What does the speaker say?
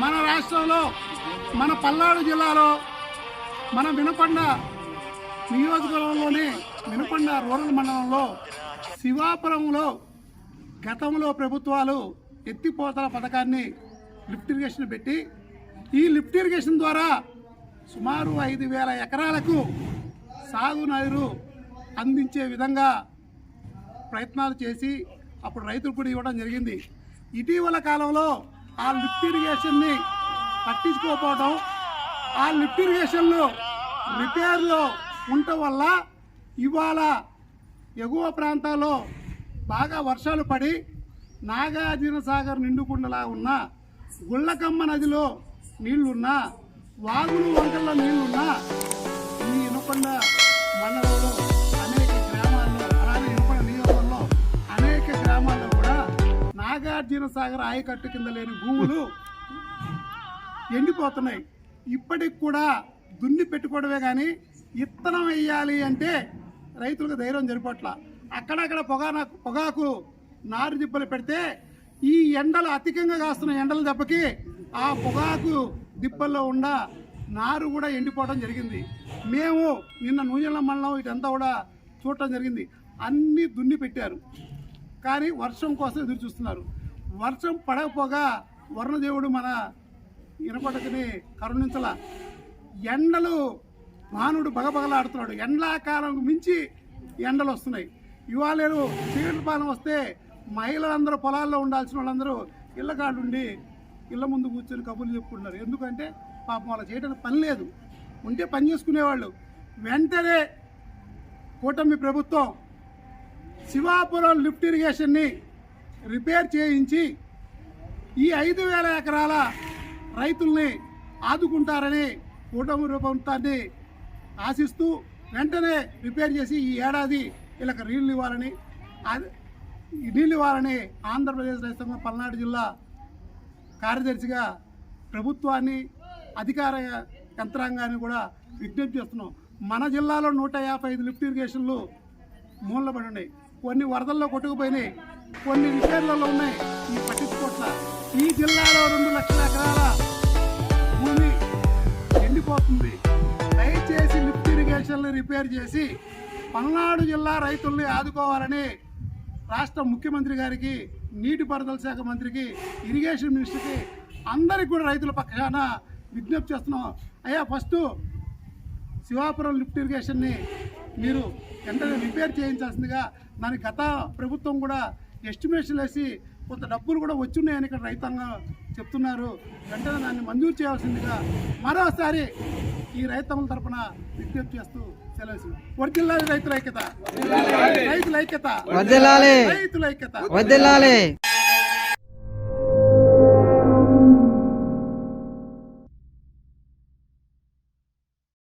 మన రాష్ట్రంలో మన పల్నాడు జిల్లాలో మన వినపండ నియోజకవర్గంలోని వినపండ రూరల్ మండలంలో శివాపురంలో గతంలో ప్రభుత్వాలు ఎత్తిపోతల పథకాన్ని లిఫ్ట్ ఇరిగేషన్ పెట్టి ఈ లిఫ్ట్ ఇరిగేషన్ ద్వారా సుమారు ఐదు వేల ఎకరాలకు సాగునీరు అందించే విధంగా ప్రయత్నాలు చేసి అప్పుడు రైతులు కూడా ఇవ్వడం జరిగింది. ఇటీవల కాలంలో ఆ లిఫ్ట్ ఇరిగేషన్ని పట్టించుకోకపోవడం ఆ లిఫ్ట్ ఇరిగేషన్లు రిపేర్లో ఉండటం వల్ల ఇవాళ ఎగువ ప్రాంతాల్లో బాగా వర్షాలు పడి నాగార్జున సాగర్ నిండుకుండలా ఉన్న గుళ్ళకమ్మ నదిలో నీళ్ళున్నా వాగులు వంకల్లో నీళ్ళున్నా నాగార్జున సాగర్ ఆయకట్టు కింద లేని భూములు ఎండిపోతున్నాయి. ఇప్పటికి కూడా దున్ని పెట్టుకోవడమే కానీ ఇత్తనం వేయాలి అంటే రైతులకు ధైర్యం జరిపట్ల. అక్కడక్కడ పొగానా పొగాకు నారు దిబ్బలు పెడితే ఈ ఎండలు అధికంగా కాస్తున్న ఎండల దెబ్బకి ఆ పొగాకు దిబ్బల్లో ఉన్న నారు కూడా ఎండిపోవడం జరిగింది. మేము నిన్న నూనెల మండలం ఇటంతా కూడా చూడటం జరిగింది. అన్నీ దున్ని పెట్టారు. కానీ వర్షం కోసం ఎదురు చూస్తున్నారు. వర్షం పడకపోగా వరుణదేవుడు మన ఇనపడకని కరుణించల. ఎండలు మానవుడు బగబగలాడుతున్నాడు. ఎండాకాలం మించి ఎండలు వస్తున్నాయి. ఇవాళ చీకటి పాలన వస్తే మహిళలందరూ పొలాల్లో ఉండాల్సిన వాళ్ళందరూ ఇళ్ళ కాడుండి ఉండి ఇళ్ళ ముందు కూర్చొని కబుర్లు చెప్పుకుంటున్నారు. ఎందుకంటే పాపం వాళ్ళ చేయడానికి పని లేదు. ఉంటే పని చేసుకునేవాళ్ళు. వెంటనే కూటమి ప్రభుత్వం శివాపురం లిఫ్ట్ ఇరిగేషన్ని రిపేర్ చేయించి ఈ ఐదు వేల ఎకరాల రైతుల్ని ఆదుకుంటారని కూటమి రూపంతాన్ని ఆశిస్తూ వెంటనే రిపేర్ చేసి ఈ ఏడాది వీళ్ళకి నీళ్ళు ఇవ్వాలని నీళ్ళు ఇవ్వాలని ఆంధ్రప్రదేశ్ రైతు పల్నాడు జిల్లా కార్యదర్శిగా ప్రభుత్వాన్ని అధికార యంత్రాంగాన్ని కూడా విజ్ఞప్తి చేస్తున్నాం. మన జిల్లాలో నూట యాభై ఐదు లిఫ్ట్ ఇరిగేషన్లు మూలబడి ఉన్నాయి. కొన్ని వరదల్లో కొట్టుకుపోయినాయి. కొన్ని రిపేర్లలో ఉన్నాయి. ఈ పట్టించుకోట్ల ఈ జిల్లాలో రెండు లక్షల ఎకరాల భూమి ఎండిపోతుంది. దయచేసి లిఫ్ట్ ఇరిగేషన్లు రిపేర్ చేసి పల్నాడు జిల్లా రైతుల్ని ఆదుకోవాలని రాష్ట్ర ముఖ్యమంత్రి గారికి నీటిపారుదల శాఖ మంత్రికి ఇరిగేషన్ మినిస్టర్కి అందరికి కూడా రైతుల పక్షాన విజ్ఞప్తి చేస్తున్నాం. అయ్యా ఫస్ట్ శివాపురం లిఫ్ట్ ఇరిగేషన్ని మీరు వెంటనే రిపేర్ చేయించాల్సిందిగా దానికి గత ప్రభుత్వం కూడా ఎస్టిమేషన్ వేసి కొంత డబ్బులు కూడా వచ్చున్నాయని ఇక్కడ రైతాంగం చెప్తున్నారు. వెంటనే దాన్ని మంజూరు చేయాల్సిందిగా మరోసారి ఈ రైతముల తరపున విజ్ఞప్తి చేస్తూ సెలవు వర్జిల్లాలి రైతుల ఐక్యత. రైతుల ఐక్యత. రైతుల ఐక్యత.